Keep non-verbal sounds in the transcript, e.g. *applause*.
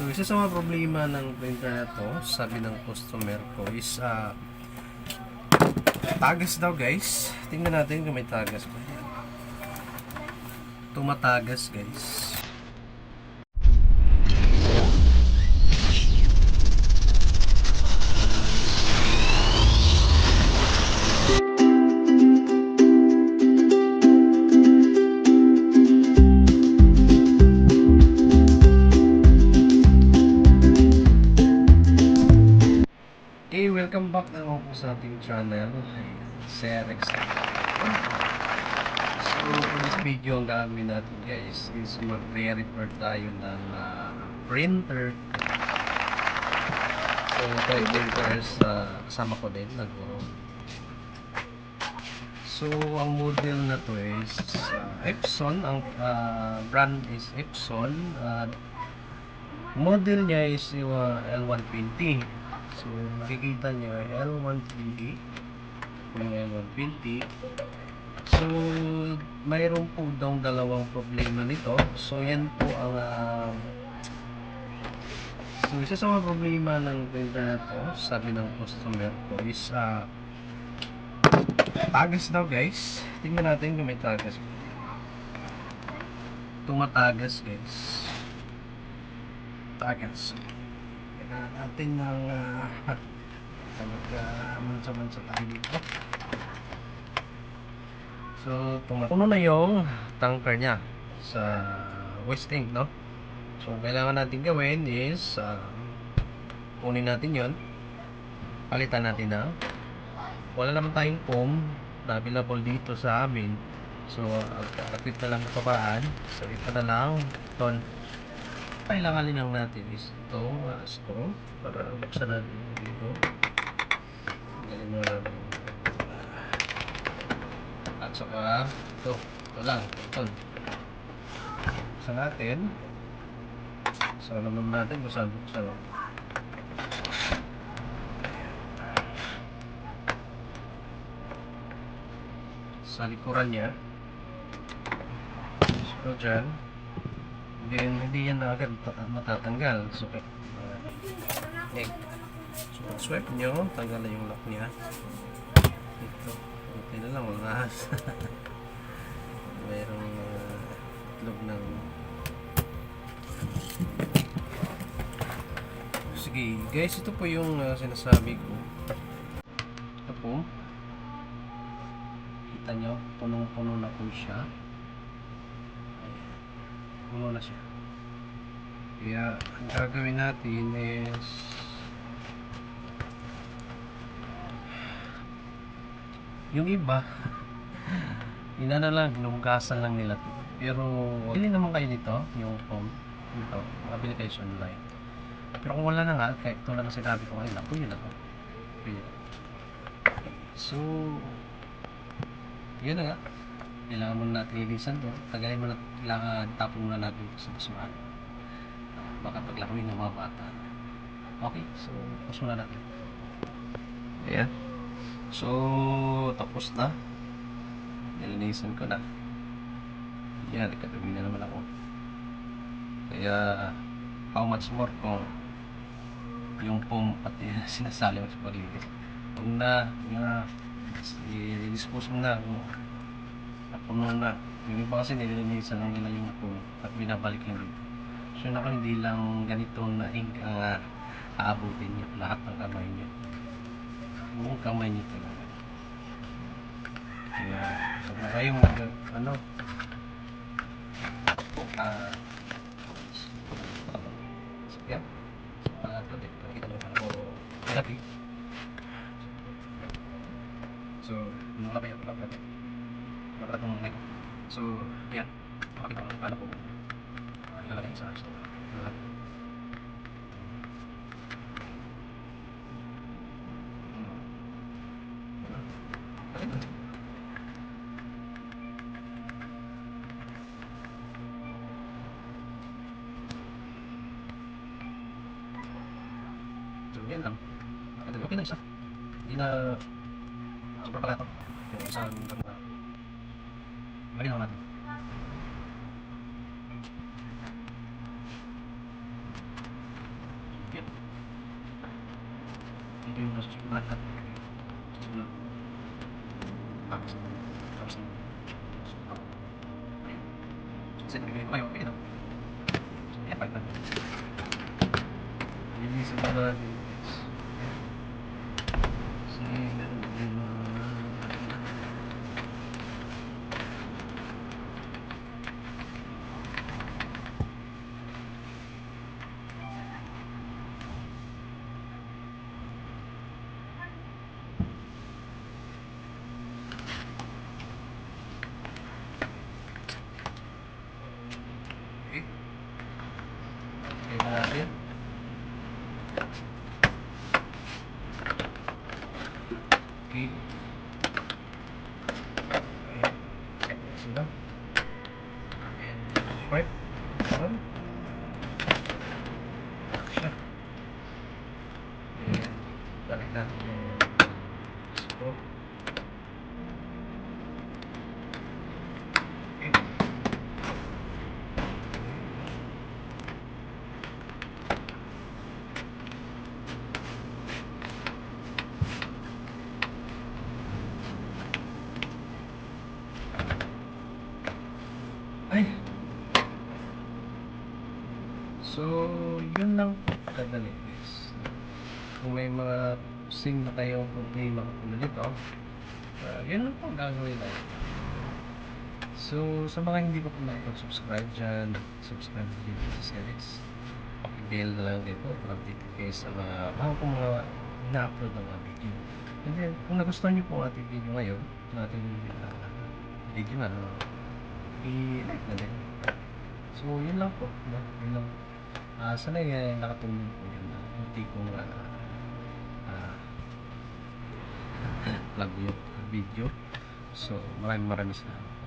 So, isa sa mga problema ng printer na to, sabi ng customer ko, is ah, tagas daw guys. Tingnan natin kung may tagas ba. Tumatagas guys. Ako sa ating channel. Sir Rex. So, for this video, ang gagawin natin guys is mag-repair tayo ng ah, printer. So, ito yung printers uh, kasama ko din, naguro. So, ang model na to is ah, Epson. Ang ah, brand is Epson. At model niya is ah, L120. So, makikita nyo, L120. Yung L120. So, mayroon po daw dalawang problema nito. So, yan po ang... ah, so, isa sa mga problema ng printer na to, sabi ng customer ko, is ah, tagas daw guys. Tingnan natin kung may tagas. Tumatagas guys. Tagas. Kailangan natin ng uh, magkamansa-mansa tayo dito. So, puno na yung tanker niya sa waste tank, no? So, kailangan natin gawin is uh, kunin natin yon palitan natin na wala naman tayong foam na available dito sa amin so akit na lang paraan so ito na lang ton kailangan lang natin is ito uh, screw para buksan natin dito galing mo lang at saka ito ito lang ito buksan natin alam naman natin kung saan buksan sa likuran niya so dyan then hindi yan agad ta- matatanggal. So uh, egg. So swipe nyo tanggal na yung lock niya. Ito okay na lang ahas *laughs* mayroong uh, log ng sige guys ito po yung uh, sinasabi ko. Ito po. Kita nyo punong-puno na po siya. Puno na siya. Kaya ang gagawin natin is yung iba *laughs* ina na lang hinugasan lang nila. To pero bili naman kayo nito yung foam ito mabili kayo sa online. Pero kung wala na nga kahit tulad ng sinabi ko kanina pwede na to. Na. So yun na nga kailangan muna natin lilisan to. Tagalin muna kailangan tapon muna natin ito sa basurahan. Baka paglakuin ng mga bata. Okay so tapos muna natin. Ayan. So tapos na. Nilinisan ko na. Yan ikatabi na naman ako. Kaya how much more kung yung pong *laughs* pati sinasali mo sa paglilis huwag na nga i-dispose mo na kung napuno na. Yung iba kasi nililinisan lang nila yung pong at binabalik lang dito. So ako hindi lang ganito na ink ang uh, aabutin nyo lahat ng kamay nyo buong kamay nyo talaga. Kaya huwag na kayong mag ano ah yeah ah ito din pakita nyo ako malaki So, So, yan. Pakita ko paano ko ilalagay sa. Lalagay. Hmm. So, yan lang. Okay na isa. Hindi na Sobrang pala ito. Yung isang 哎，好了。你。你用手机买啊？怎么？放心，放心。这里面没有别的。一百块。你意思说？Okay. Okay. Okay. Sila. And swipe. Down. Action. And balik natin yung scroll. Okay. Ay! So, yun lang po kadali guys. Kung may mga sing na kayo problema katulad nito, uh, yun lang po gagawin natin. So, sa mga hindi pa po nakapag-subscribe dyan, subscribe din sa series. I-bell na lang din po para updated kayo sa mga bago pong mga ina-upload ng mga video. And then, kung nagustuhan niyo po ang ating video ngayon, ang ating uh, video na, i-like na din. So, yun lang po. Yun lang. Ah, sana eh, nakatulong po yun na hindi kong uh, uh, *laughs* yung video. So, maraming maraming salamat.